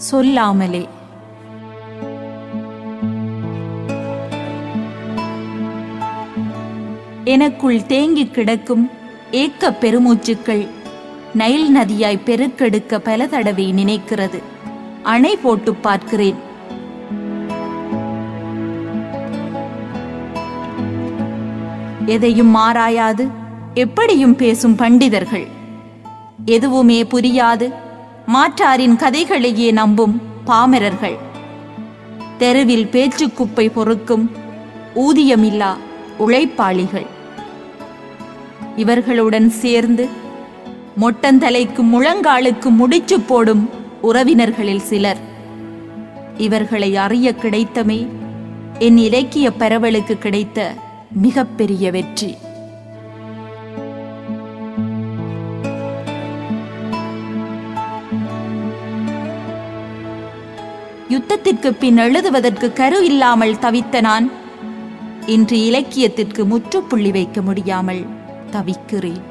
சொல்லாமலே. எனக்குள் தேங்கிக் கிடக்கும் ஏக்க பெருமூச்சுக்கள் நைல் நதியாய் பெருக்கெடுக்க பல தடவை நினைக்கிறது. அணை போட்டு பார்க்கிறேன். எதையும் மாறாயாது எப்படியும் பேசும் பண்டிதர்கள். எதுவுமே புரியாது மாற்றாரின் கதைகளையே நம்பும் பாமரர்கள். தெருவில் பேச்சுக்குப்பை பொறுக்கும் ஊதியமில்லா உழைப்பாளிகள். இவர்களுடன் சேர்ந்து மொட்டந்தலைக்கு முழங்காலுக்கு முடிச்சு போடும் உறவினர்களில் சிலர். இவர்களை அறிய கிடைத்தமே என் இலக்கிய பரவலுக்கு கிடைத்த மிகப்பெரிய வெற்றி. யுத்தத்திற்கு பின் எழுதுவதற்கு கரு இல்லாமல் தவித்த நான். இன்று இலக்கியத்திற்கு முற்றுப்புள்ளி வைக்க முடியாமல் தவிக்கிறேன்.